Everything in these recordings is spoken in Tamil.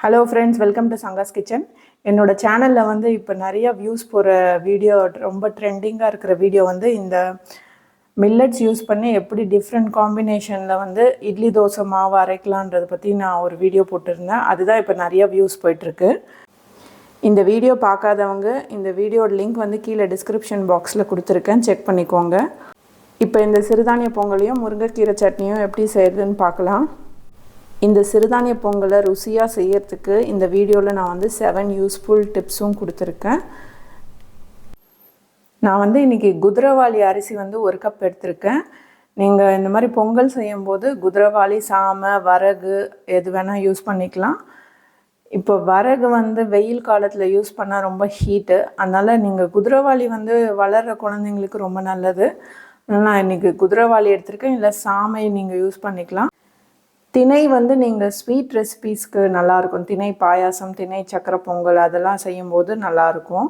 Hello friends welcome to Sanga's kitchen என்னோட சேனலில் வந்து இப்போ நிறைய வியூஸ் போகிற வீடியோ ரொம்ப ட்ரெண்டிங்காக இருக்கிற வீடியோ வந்து இந்த மில்லட்ஸ் யூஸ் பண்ணி எப்படி டிஃப்ரெண்ட் காம்பினேஷனில் வந்து இட்லி தோசை மாவு அரைக்கலான்றதை பற்றி நான் ஒரு வீடியோ போட்டிருந்தேன். அதுதான் இப்போ நிறைய வியூஸ் போயிட்டுருக்கு. இந்த வீடியோ பார்க்காதவங்க இந்த வீடியோட லிங்க் வந்து கீழே டிஸ்கிரிப்ஷன் பாக்ஸில் கொடுத்துருக்கேன். செக் பண்ணிக்கோங்க. இப்போ இந்த சிறுதானிய பொங்கலையும் முருங்கைக்கீரை சட்னியும் எப்படி செய்யுதுன்னு பார்க்கலாம். இந்த சிறுதானிய பொங்கலை ருசியாக செய்யறதுக்கு இந்த வீடியோவில் நான் வந்து செவன் யூஸ்ஃபுல் டிப்ஸும் கொடுத்துருக்கேன். நான் வந்து இன்றைக்கி குதிரவாளி அரிசி வந்து ஒரு கப் எடுத்திருக்கேன். நீங்கள் இந்த மாதிரி பொங்கல் செய்யும்போது குதிரவாளி சாமை வரகு எது வேணால் யூஸ் பண்ணிக்கலாம். இப்போ வரகு வந்து வெயில் காலத்தில் யூஸ் பண்ணால் ரொம்ப ஹீட்டு அதனால் நீங்கள் குதிரவாளி வந்து வளர்கிற குழந்தைங்களுக்கு ரொம்ப நல்லது. நான் இன்றைக்கி குதிரவாளி எடுத்திருக்கேன். இல்லை சாமை நீங்கள் யூஸ் பண்ணிக்கலாம். திணை வந்து நீங்கள் ஸ்வீட் ரெசிபீஸ்க்கு நல்லாயிருக்கும் திணை பாயாசம் திணை சக்கரை பொங்கல் அதெல்லாம் செய்யும்போது நல்லாயிருக்கும்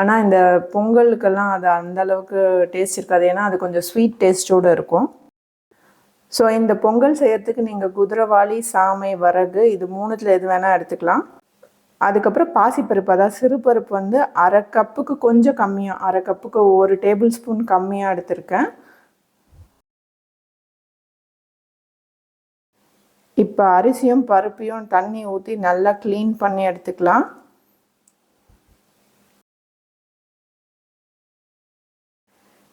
ஆனால் இந்த பொங்கலுக்கெல்லாம் அது அந்த அளவுக்கு டேஸ்ட் இருக்காது. ஏன்னா அது கொஞ்சம் ஸ்வீட் டேஸ்ட்டோடு இருக்கும். ஸோ இந்த பொங்கல் செய்யறதுக்கு நீங்கள் குதிரவாளி சாமை வரகு இது மூணுத்தில் எது வேணால் எடுத்துக்கலாம். அதுக்கப்புறம் பாசிப்பருப்பு. அதாவது சிறுபருப்பு வந்து அரை கப்புக்கு கொஞ்சம் கம்மியாக அரை கப்புக்கு ஒரு டேபிள் ஸ்பூன் கம்மியாக எடுத்திருக்கேன். இப்போ அரிசியும் பருப்பையும் தண்ணி ஊற்றி நல்லா க்ளீன் பண்ணி எடுத்துக்கலாம்.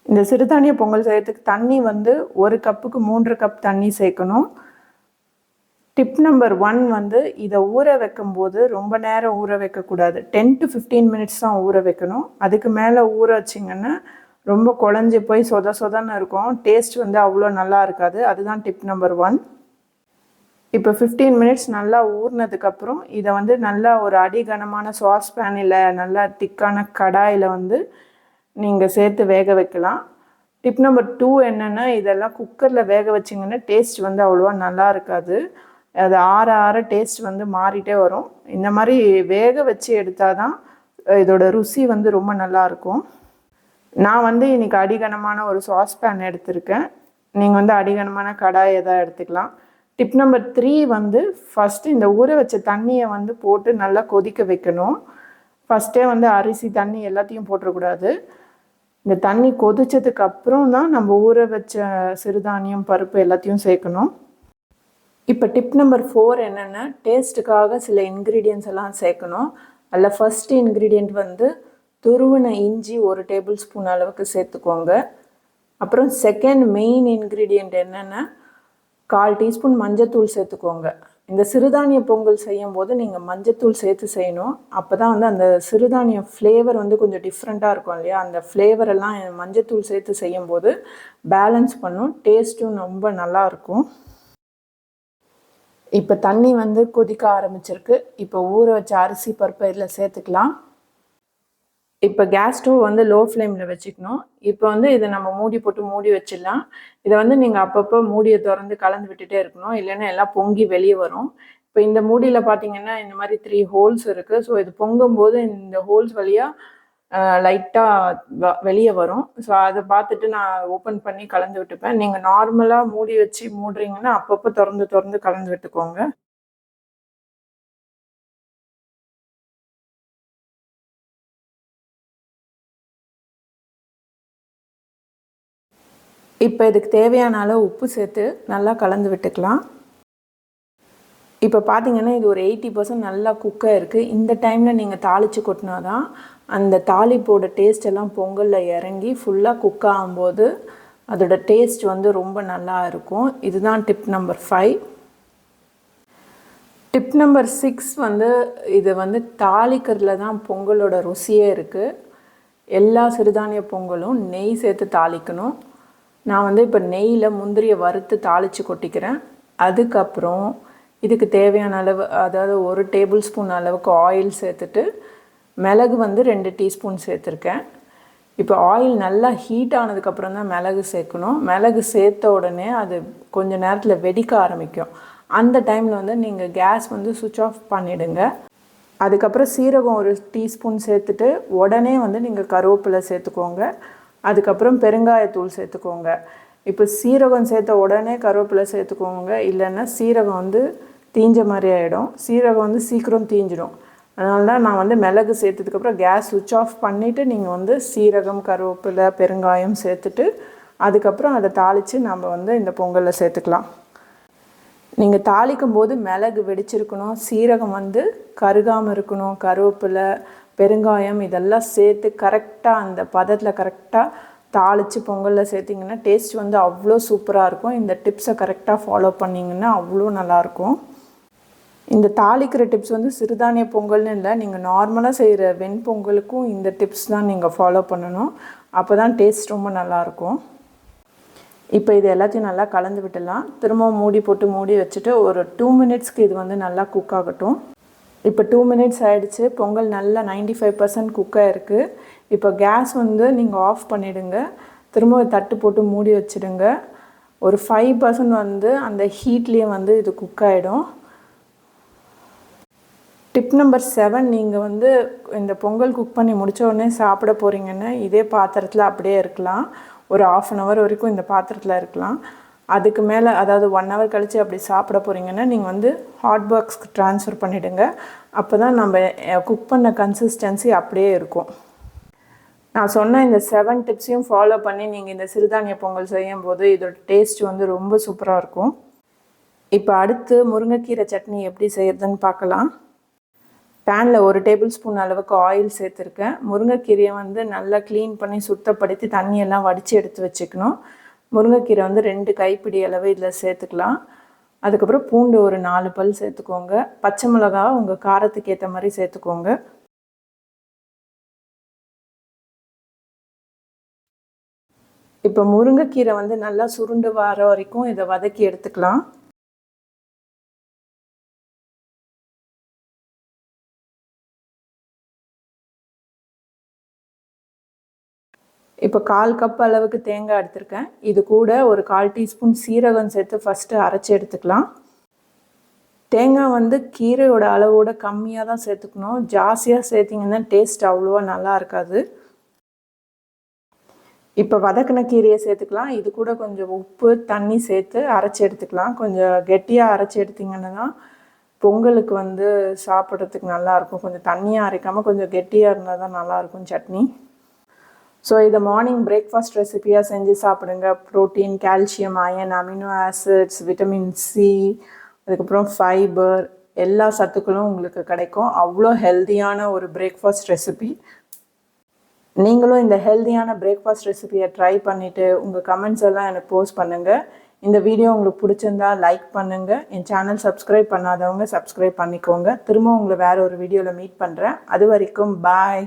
இந்த சிறுதானிய பொங்கல் செய்யறதுக்கு தண்ணி வந்து ஒரு கப்புக்கு மூன்று கப் தண்ணி சேர்க்கணும். டிப் நம்பர் ஒன் வந்து இதை ஊற வைக்கும்போது ரொம்ப நேரம் ஊற வைக்கக்கூடாது டென் டு ஃபிஃப்டீன் மினிட்ஸ் தான் ஊற வைக்கணும். அதுக்கு மேலே ஊற வச்சிங்கன்னா ரொம்ப குழஞ்சி போய் சொத சொதன்னு இருக்கும். டேஸ்ட் வந்து அவ்வளோ நல்லா இருக்காது. அதுதான் டிப் நம்பர் ஒன் இப்போ ஃபிஃப்டீன் மினிட்ஸ் நல்லா ஊறினதுக்கப்புறம் இதை வந்து நல்லா ஒரு அடிகனமான சாஸ் பேனில் நல்லா திக்கான கடாயில் வந்து நீங்கள் சேர்த்து வேக வைக்கலாம். டிப் நம்பர் டூ என்னென்னா இதெல்லாம் குக்கரில் வேக வச்சிங்கன்னா டேஸ்ட் வந்து அவ்வளோவா நல்லா இருக்காது. அது ஆற ஆற டேஸ்ட் வந்து மாறிட்டே வரும். இந்த மாதிரி வேக வச்சு எடுத்தால் தான் இதோட ருசி வந்து ரொம்ப நல்லாயிருக்கும் நான் வந்து இன்றைக்கி அடிகனமான ஒரு சாஸ் பேன் எடுத்திருக்கேன். நீங்கள் வந்து அடிகனமான கடாய் எதாவது எடுத்துக்கலாம். டிப் நம்பர் த்ரீ வந்து ஃபஸ்ட்டு இந்த ஊற வச்ச தண்ணியை வந்து போட்டு நல்லா கொதிக்க வைக்கணும். ஃபஸ்ட்டே வந்து அரிசி தண்ணி எல்லாத்தையும் போட்டுறக்கூடாது. இந்த தண்ணி கொதிச்சதுக்கு அப்புறம் தான் நம்ம ஊற வச்ச சிறுதானியம் பருப்பு எல்லாத்தையும் சேர்க்கணும். இப்போ டிப் நம்பர் ஃபோர் என்னென்னா டேஸ்ட்டுக்காக சில இன்க்ரீடியன்ஸ் எல்லாம் சேர்க்கணும். அதில் ஃபஸ்ட் இன்க்ரீடியண்ட் வந்து துருவின இஞ்சி ஒரு டேபிள் ஸ்பூன் அளவுக்கு சேர்த்துக்கோங்க. அப்புறம் செகண்ட் மெயின் இன்க்ரீடியண்ட் என்னென்னா கால் டீஸ்பூன் மஞ்சத்தூள் சேர்த்துக்கோங்க. இந்த சிறுதானிய பொங்கல் செய்யும் போது நீங்கள் மஞ்சத்தூள் சேர்த்து செய்யணும். அப்போ தான் வந்து அந்த சிறுதானிய ஃப்ளேவர் வந்து கொஞ்சம் டிஃப்ரெண்ட்டாக இருக்கும் இல்லையா? அந்த ஃப்ளேவர் எல்லாம் மஞ்சத்தூள் சேர்த்து செய்யும் போது பேலன்ஸ் பண்ணும் டேஸ்ட்டும் ரொம்ப நல்லாயிருக்கும் இப்போ தண்ணி வந்து கொதிக்க ஆரம்பிச்சிருக்கு. இப்போ ஊற வச்ச அரிசி பருப்பு இதில் சேர்த்துக்கலாம். இப்போ கேஸ் ஸ்டவ் வந்து லோ ஃப்ளேமில் வச்சுக்கணும். இப்போ வந்து இதை நம்ம மூடி போட்டு மூடி வச்சிடலாம். இதை வந்து நீங்கள் அப்பப்போ மூடியை திறந்து கலந்து விட்டுட்டே இருக்கணும். இல்லைன்னா எல்லாம் பொங்கி வெளியே வரும். இப்போ இந்த மூடியில் பார்த்தீங்கன்னா இந்த மாதிரி த்ரீ ஹோல்ஸ் இருக்குது ஸோ இது பொங்கும்போது இந்த ஹோல்ஸ் வழியாக லைட்டாக வெளியே வரும். ஸோ அதை பார்த்துட்டு நான் ஓப்பன் பண்ணி கலந்து விட்டுப்பேன். நீங்கள் நார்மலாக மூடி வச்சு மூடுறீங்கன்னா அப்பப்போ திறந்து திறந்து கலந்து விட்டுக்கோங்க. இப்போ இதுக்கு தேவையான அளவு உப்பு சேர்த்து நல்லா கலந்து விட்டுக்கலாம். இப்போ பார்த்தீங்கன்னா இது ஒரு எயிட்டி பர்சன்ட் நல்லா குக்காக இருக்குது இந்த டைமில் நீங்கள் தாளித்து கொட்டினா தான் அந்த தாளிப்போட டேஸ்ட் எல்லாம் பொங்கலில் இறங்கி ஃபுல்லாக குக் ஆகும்போது அதோட டேஸ்ட் வந்து ரொம்ப நல்லா இருக்கும். இதுதான் tip number five tip number six வந்து இது வந்து தாளிக்கிறதுல தான் பொங்கலோட ருசியே இருக்குது எல்லா சிறுதானிய பொங்கலும் நெய் சேர்த்து தாளிக்கணும். நான் வந்து இப்போ நெய்யில் முந்திரியை வறுத்து தாளித்து கொட்டிக்கிறேன். அதுக்கப்புறம் இதுக்கு தேவையான அளவு அதாவது ஒரு டேபிள் ஸ்பூன் அளவுக்கு ஆயில் சேர்த்துட்டு மிளகு வந்து ரெண்டு டீஸ்பூன் சேர்த்துருக்கேன். இப்போ ஆயில் நல்லா ஹீட் ஆனதுக்கப்புறம் தான் மிளகு சேர்க்கணும். மிளகு சேர்த்த உடனே அது கொஞ்சம் நேரத்தில் வெடிக்க ஆரம்பிக்கும். அந்த டைமில் வந்து நீங்கள் கேஸ் வந்து சுவிட்ச் ஆஃப் பண்ணிவிடுங்க அதுக்கப்புறம் சீரகம் ஒரு டீஸ்பூன் சேர்த்துட்டு உடனே வந்து நீங்கள் கருவேப்பிலை சேர்த்துக்கோங்க. அதுக்கப்புறம் பெருங்காயத்தூள் சேர்த்துக்கோங்க. இப்போ சீரகம் சேர்த்த உடனே கருவேப்பிலை சேர்த்துக்கோங்க. இல்லைன்னா சீரகம் வந்து தீஞ்ச மாதிரி ஆகிடும் சீரகம் வந்து சீக்கிரம் தீஞ்சிடும். அதனால தான் நான் வந்து மிளகு சேர்த்ததுக்கப்புறம் கேஸ் சுவிட்ச் ஆஃப் பண்ணிவிட்டு நீங்கள் வந்து சீரகம் கருவேப்பிலை பெருங்காயம் சேர்த்துட்டு அதுக்கப்புறம் அதை தாளித்து நம்ம வந்து இந்த பொங்கலில் சேர்த்துக்கலாம். நீங்கள் தாளிக்கும் போது மிளகு வெடிச்சிருக்கணும். சீரகம் வந்து கருகாமல் இருக்கணும். கருவேப்பிலை பெருங்காயம் இதெல்லாம் சேர்த்து கரெக்டாக அந்த பதத்தில் கரெக்டாக தாளித்து பொங்கலில் சேர்த்திங்கன்னா டேஸ்ட் வந்து அவ்வளோ சூப்பராக இருக்கும். இந்த டிப்ஸை கரெக்டாக ஃபாலோ பண்ணிங்கன்னா அவ்வளோ நல்லாயிருக்கும் இந்த தாளிக்கிற டிப்ஸ் வந்து சிறுதானிய பொங்கல்னு இல்லை நீங்கள் நார்மலாக செய்கிற வெண்பொங்கலுக்கும் இந்த டிப்ஸ் தான் நீங்கள் ஃபாலோ பண்ணணும். அப்போ தான் டேஸ்ட் ரொம்ப நல்லாயிருக்கும் இப்போ இது எல்லாத்தையும் நல்லா கலந்து விட்டுடலாம். திரும்பவும் மூடி போட்டு மூடி வச்சுட்டு ஒரு டூ மினிட்ஸ்க்கு இது வந்து நல்லா குக் ஆகட்டும். இப்போ டூ மினிட்ஸ் ஆகிடுச்சு பொங்கல் நல்லா நைன்டி ஃபைவ் பர்சன்ட் குக்காக இருக்குது இப்போ கேஸ் வந்து நீங்கள் ஆஃப் பண்ணிவிடுங்க திரும்ப தட்டு போட்டு மூடி வச்சுடுங்க. ஒரு ஃபைவ் பர்சன்ட் வந்து அந்த ஹீட்லேயே வந்து இது குக் ஆகிடும் டிப் நம்பர் செவன் நீங்கள் வந்து இந்த பொங்கல் குக் பண்ணி முடித்த உடனே சாப்பிட போகிறீங்கன்னா இதே பாத்திரத்தில் அப்படியே இருக்கலாம். ஒரு ஆஃப் அன் ஹவர் வரைக்கும் இந்த பாத்திரத்தில் இருக்கலாம். அதுக்கு மேலே அதாவது ஒன் ஹவர் கழித்து அப்படி சாப்பிட போகிறீங்கன்னா நீங்கள் வந்து ஹாட் பாக்ஸ்க்கு ட்ரான்ஸ்ஃபர் பண்ணிவிடுங்க அப்போ தான் நம்ம குக் பண்ண கன்சிஸ்டன்சி அப்படியே இருக்கும். நான் சொன்ன இந்த செவன் டிப்ஸையும் ஃபாலோ பண்ணி நீங்கள் இந்த சிறுதானிய பொங்கல் செய்யும் போது இதோட டேஸ்ட் வந்து ரொம்ப சூப்பராக இருக்கும். இப்போ அடுத்து முருங்கைக்கீரை சட்னி எப்படி செய்யறதுன்னு பார்க்கலாம். பேனில் ஒரு டேபிள் ஸ்பூன் அளவுக்கு ஆயில் சேர்த்துருக்கேன். முருங்கைக்கீரையை வந்து நல்லா க்ளீன் பண்ணி சுத்தப்படுத்தி தண்ணியெல்லாம் வடித்து எடுத்து வச்சுக்கணும். முருங்கைக்கீரை வந்து ரெண்டு கைப்பிடி அளவு இதில் சேர்த்துக்கலாம். அதுக்கப்புறம் பூண்டு ஒரு நாலு பல் சேர்த்துக்கோங்க. பச்சை மிளகா உங்கள் காரத்துக்கு ஏற்ற மாதிரி சேர்த்துக்கோங்க. இப்போ முருங்கைக்கீரை வந்து நல்லா சுருண்டு வர வரைக்கும் இதை வதக்கி எடுத்துக்கலாம். இப்போ கால் கப் அளவுக்கு தேங்காய் எடுத்திருக்கேன். இது கூட ஒரு கால் டீஸ்பூன் சீரகம் சேர்த்து ஃபஸ்ட்டு அரைச்சி எடுத்துக்கலாம். தேங்காய் வந்து கீரையோட அளவோட கம்மியாக தான் சேர்த்துக்கணும். ஜாஸ்தியாக சேர்த்திங்கன்னா டேஸ்ட் அவ்வளோவா நல்லா இருக்காது. இப்போ வதக்கின கீரையை சேர்த்துக்கலாம். இது கூட கொஞ்சம் உப்பு தண்ணி சேர்த்து அரைச்சி எடுத்துக்கலாம். கொஞ்சம் கெட்டியாக அரைச்சி எடுத்திங்கன்னா தான் பொங்கலுக்கு வந்து சாப்பிட்றதுக்கு நல்லாயிருக்கும் கொஞ்சம் தண்ணியாக அரைக்காமல் கொஞ்சம் கெட்டியாக இருந்தால் தான் நல்லாயிருக்கும் சட்னி. ஸோ இதை மார்னிங் பிரேக்ஃபாஸ்ட் ரெசிபியாக செஞ்சு சாப்பிடுங்க. Protein calcium iron amino acids vitamin C அதுக்கப்புறம் ஃபைபர் எல்லா சத்துக்களும் உங்களுக்கு கிடைக்கும். அவ்வளோ ஹெல்த்தியான ஒரு பிரேக்ஃபாஸ்ட் ரெசிபி நீங்களும் இந்த ஹெல்த்தியான பிரேக்ஃபாஸ்ட் ரெசிபியை ட்ரை பண்ணிவிட்டு உங்கள் கமெண்ட்ஸ் எல்லாம் எனக்கு போஸ்ட் பண்ணுங்கள் இந்த வீடியோ உங்களுக்கு பிடிச்சிருந்தா லைக் பண்ணுங்கள் என் சேனல் சப்ஸ்கிரைப் பண்ணாதவங்க சப்ஸ்கிரைப் பண்ணிக்கோங்க. திரும்ப உங்களை வேறு ஒரு வீடியோவில் மீட் பண்ணுறேன் அது வரைக்கும் பாய்